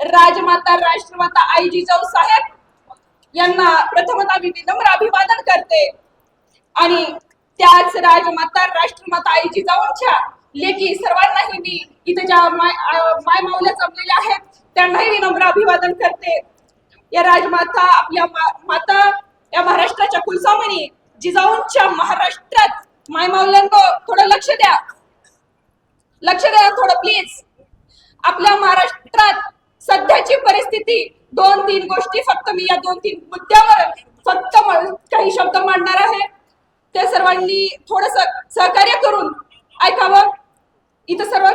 राजमाता राष्ट्रमाता आई जिजाऊ साहेब यांना प्रथमता मी विनम्र अभिवादन करते. आणि त्याच राजमाता राष्ट्रमाता आई जिजाऊंच्या लेखी सर्वांनाही मी इथे ज्या माय माय माऊल्या जमलेल्या आहेत त्यांनाही विनम्र अभिवादन करते. या राजमाता आपल्या मा- माता या महाराष्ट्राच्या कुलस्वामिनी जिजाऊंच्या महाराष्ट्रात मायमावल्यांनो थोडं लक्ष द्या. लक्ष द्या थोडं प्लीज आपल्या महाराष्ट्रात परिस्थिती. दोन तीन गोष्टी फक्त मी या दोन तीन मुद्द्यावर फक्त काही शब्द मांडणार आहे. ते सर्वांनी थोडस सहकार्य करून ऐकावं. इथं सर्व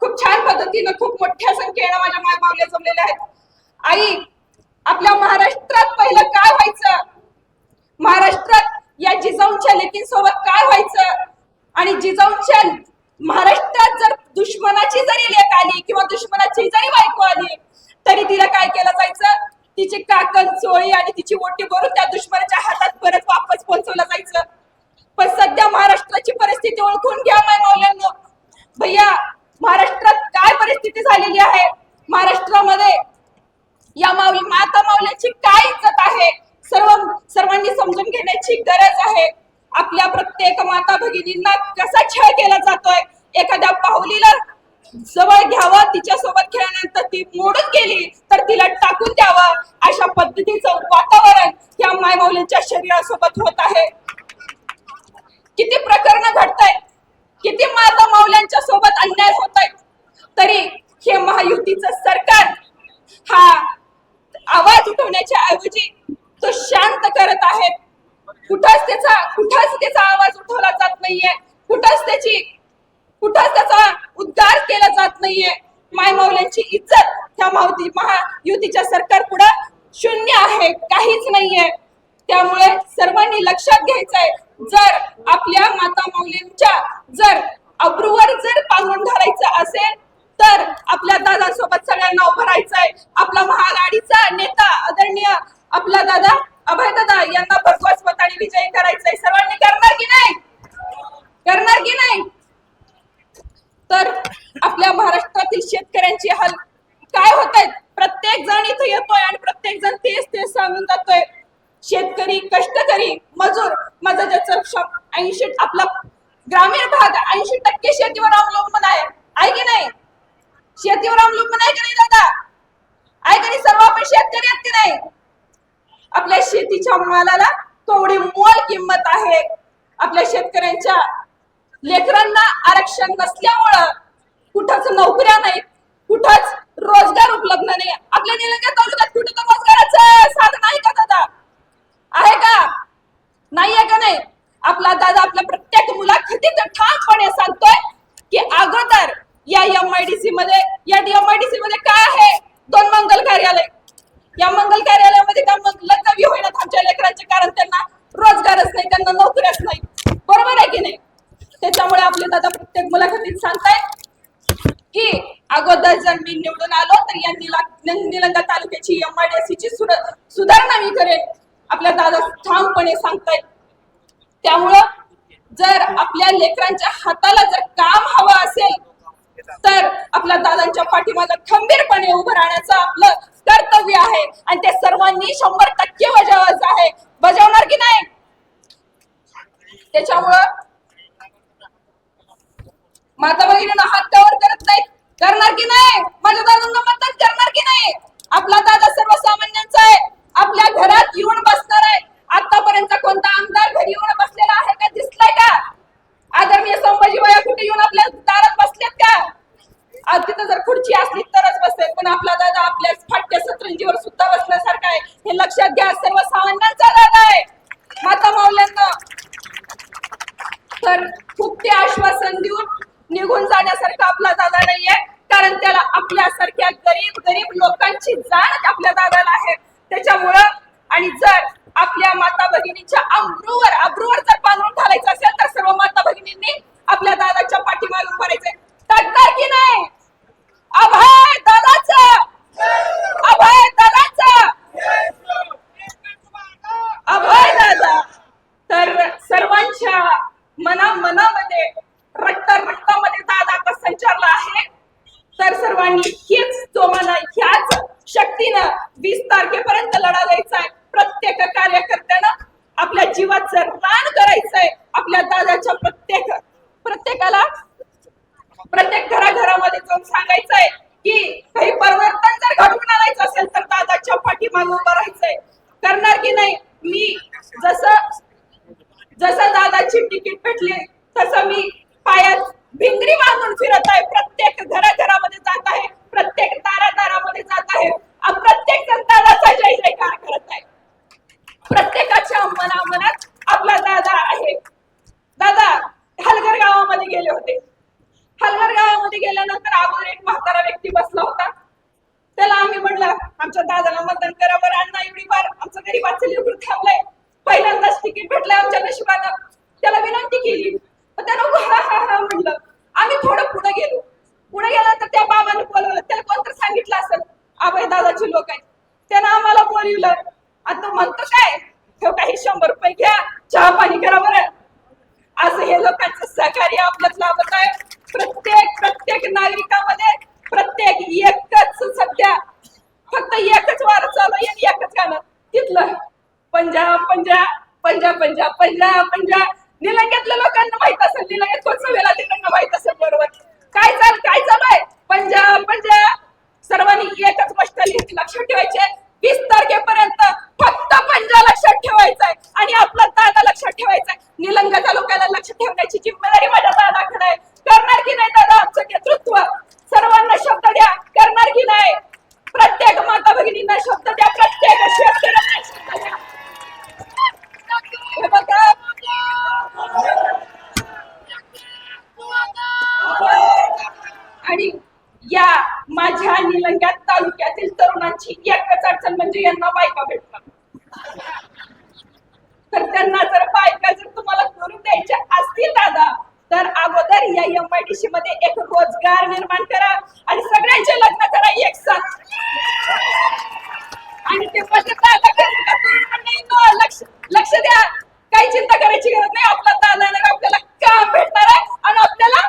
खूप छान पद्धतीनं खूप मोठ्या संख्येनं माझ्या माय जमलेल्या आहेत. आई आपल्या महाराष्ट्रात पहिलं काय व्हायचं? महाराष्ट्रात या जिजाऊंच्या लेकींसोबत काय व्हायचं? आणि जिजाऊंच्या महाराष्ट्रात जर दुश्मनाची जरी लेख आली किंवा दुश्मनाची जरी बायको आली तरी तिला काय केलं जायचं? तिची काकण चोळी आणि तिची ओटी भरून त्या दुश्मनाच्या हातात परत वापस पोहोचवलं जायचं. पण सध्या महाराष्ट्राची परिस्थिती ओळखून घ्या माय मौल्यांनो. भैया महाराष्ट्रात काय परिस्थिती झालेली आहे? महाराष्ट्रामध्ये या माऊली माता माऊल्याची काय इज्जत आहे? सर्व सर्वांनी समजून घेण्याची गरज आहे. आपल्या प्रत्येक माता भगिनींना कसा छळ केला जातोय? एखाद्या पाहुलीला जवळ घ्यावं तिच्या सोबत खेळल्यानंतर ती मोडून गेली तर तिला टाकून द्यावं. अशा पद्धतीचं वातावरण या मायमाऊलींच्या शरीरासोबत होत आहे. किती प्रकरण घडत आहेत किती माता माऊल्यांच्या सोबत अन्याय होत आहेत तरी हे महायुतीचं सरकार हा आवाज उठवण्याच्या ऐवजी तो शांत करत आहेत कुठंच त्याचा कुठंच त्याचा आवाज उठवला जात नाहीये. कुठंच त्याची कुठंच त्याचा उद्गार केला जात नाहीये. मायमावल्यांची इज्जत त्या मावती महायुतीच्या सरकार पुढे शून्य आहे काहीच नाहीये. त्यामुळे सर्वांनी लक्षात घ्यायचंय जर आपल्या माता माऊलींच्या जर अब्रूवर जर पांघरून घालायचं असेल तर आपल्या दादासोबत सगळ्यांना उभं राहायचंय. आपला महाआघाडीचा नेता आदरणीय आपला दादा अभय दादा यांना भरघोस मताने विजयी करायचंय. सर्वांनी करणार की नाही? करणार की नाही? तर आपल्या महाराष्ट्रातील शेतकऱ्यांची हाल काय होत आहेत प्रत्येक जण इथं येतोय आणि प्रत्येक जण तेच तेच सांगून जातोय. शेतकरी कष्टकरी मजूर माझा ज्याचं ऐंशी आपला ग्रामीण भाग ऐंशी टक्के शेतीवर अवलंबून आहे. आहे की नाही? शेतीवर अवलंबून आहे की नाही दादा? आहे की नाही? सर्व आपण शेतकरी आहेत की नाही? आपल्या शेतीच्या मालाला थोडी मोल किंमत आहे. आपल्या शेतकऱ्यांच्या लेकरांना आरक्षण नसल्यामुळं कुठंच नोकऱ्या नाहीत कुठंच रोजगार उपलब्ध नाही. आपल्या निलंगा तालुक्यात कुठं तर रोजगाराचं साधन आहे का दादा? आहे का? नाही आहे का नाही? आपला दादा आपल्या प्रत्येक मुलाखतीत ठामपणे सांगतोय की अगोदर या एम आय डी सी मध्ये या एम आय डी सी मध्ये काय आहे? दोन मंगल कार्यालय. या मंगल कार्यालयामध्ये त्या मग लग्न होईनात आमच्या लेकरांचे कारण त्यांना रोजगारच नाही त्यांना नोकऱ्याच नाही. बरोबर आहे की नाही? त्याच्यामुळे आपले दादा प्रत्येक मुलाखतीत सांगतायत की अगोदर जर मी निवडून आलो तर या निला- निलंगा तालुक्याची एम आय डी ची सुधारणा मी करेन. आपल्या दादा ठामपणे सांगतायत त्यामुळं जर आपल्या लेकरांच्या हाताला जर काम हवं असेल तर आपल्या दादांच्या पाठीमागे खंबीरपणे उभं राहण्याचं आपलं कर्तव्य आहे. आणि ते सर्वांनी शंभर टक्के बजावायचं आहे. बजावणार की नाही? त्याच्यामुळं माता भगिनींना हात त्यावर करत नाहीत. करणार की नाही? माझ्या दादांना मतदान करणार की नाही? आपला दादा सर्वसामान्यांचा आहे. आपल्या घरात येऊन बसणार आहे. आतापर्यंत कोणता आमदार घरी येऊन बसलेला आहे का दिसलाय का? आदरणीय संभाजी वया कुठे येऊन आपल्या दारात बसलेत का? आधी तिथं जर खुर्ची असली तरच बसेल पण आपला दादा आपल्या फाटक्या सतरंजीवर सुद्धा बसण्यासारखा आहे. हे लक्षात घ्या सर्वसामान्यांचा दादा आहे. माता माऊल्यांना तर खूप ते आश्वासन देऊन निघून जाण्यासारखा आपला दादा नाहीये. कारण त्याला आपल्यासारख्या गरीब गरीब लोकांची जाण आपल्या दादाला आहे. त्याच्यामुळं आणि जर आपल्या माता भगिनीच्या अब्रूवर अब्रूवर जर पांघरून घालायचं असेल तर सर्व माता भगिनींनी आपल्या दादाच्या पाठीमागे उभं राहायचंय तडणार की नाही? अभय दादाच! अभय दादाच! अभय दादा! तर सर्वांच्या मना मनामध्ये रक्त रक्तामध्ये दाद आता संचारला आहे. तर सर्वांनी हीच जोमानं ह्याच शक्तीनं वीस तारखेपर्यंत लढा द्यायचा आहे प्रत्येक कार्यकर्त्यानं आपल्या जीवाचं रान करायचंय आपल्या दादाच्या प्रत्येक प्रत्येकाला प्रत्येक घराघरामध्ये जाऊन सांगायचंय की काही परिवर्तन जर घडवून आणायचं असेल तर दादाच्या पाठीमागे उभं राहायचंय. करणार की नाही? मी जसं जसं दादाची तिकीट भेटली तसं मी पायात भिंगरी बांधून फिरत आहे. प्रत्येक घराघरामध्ये जात आहे. प्रत्येक दारा दारामध्ये जात आहे. प्रत्येक दादाचा जय जयकार करत आहे. प्रत्येकाच्या मनामनात आपला दादा आहे. दादा हलगर गावामध्ये गेले होते. हलगर गावामध्ये गेल्यानंतर अगोदर एक म्हातारा व्यक्ती बसला होता. त्याला आम्ही म्हणला आमच्या दादाला मतदान करा बरं अण्णा एवढी बार आमचं घरी लिहून थांबलंय. पहिल्यांदाच तिकीट भेटलंय आमच्या नशिबाला त्याला विनंती केली हा म्हटलं म्हणलं आम्ही थोडं पुढे गेलो. पुढे गेल्यानंतर त्या बाबाने बोलवलं. त्याला कोणतरी सांगितलं असेल अभय दादाची लोक आहेत. त्यानं आम्हाला बोलवलं. आता तो म्हणतो काय? ठेव काही शंभर रुपये घ्या चहा पाणी करा बरं. असं हे लोकांचं सहकार्य आपलंच लाभत आहे. प्रत्येक प्रत्येक नागरिकामध्ये प्रत्येक एकच सध्या फक्त एकच वार चालू आहे एकच गाणं. तिथलं पंजाब पंजाब पंजाब पंजाब पंजाब पंजाब निलंग्यातल्या लोकांना माहीत असेल निलंग कोणचं वेळा त्यांना माहीत असेल बरोबर काय चाल काय चालू आहे पंजाब पंजाब सर्वांनी एकच गोष्ट लिहिली लक्षात ठेवायचे वीस तारखेपर्यंत फक्त पंजा लक्षात ठेवायचा आहे आणि आपला दादा लक्षात ठेवायचा आहे निलंगाच्या लोकांना लक्ष ठेवण्याची जिम्मेदारी माझ्या दादाकडे आहे करणार की नाही दादा? आमचं नेतृत्व. सर्वांना शब्द द्या. करणार की नाही? प्रत्येक माता भगिनींना शब्द द्या. प्रत्येक शेतकऱ्यांना शब्द द्या. हे बघा. आणि या माझ्या निलंग्यात तालुक्यातील तरुणांची एकच अडचण म्हणजे यांना बायका भेटतात. तर त्यांना जर बायका जर तुम्हाला करून द्यायच्या असतील दादा तर अगोदर या एम आय डी सी मध्ये एक रोजगार निर्माण करा आणि सगळ्यांचे लग्न करा एक साथ. आणि ते लक्ष लक्ष द्या. काही चिंता करायची गरज नाही. आपला दादा आपल्याला काम भेटणार आहे आणि आपल्याला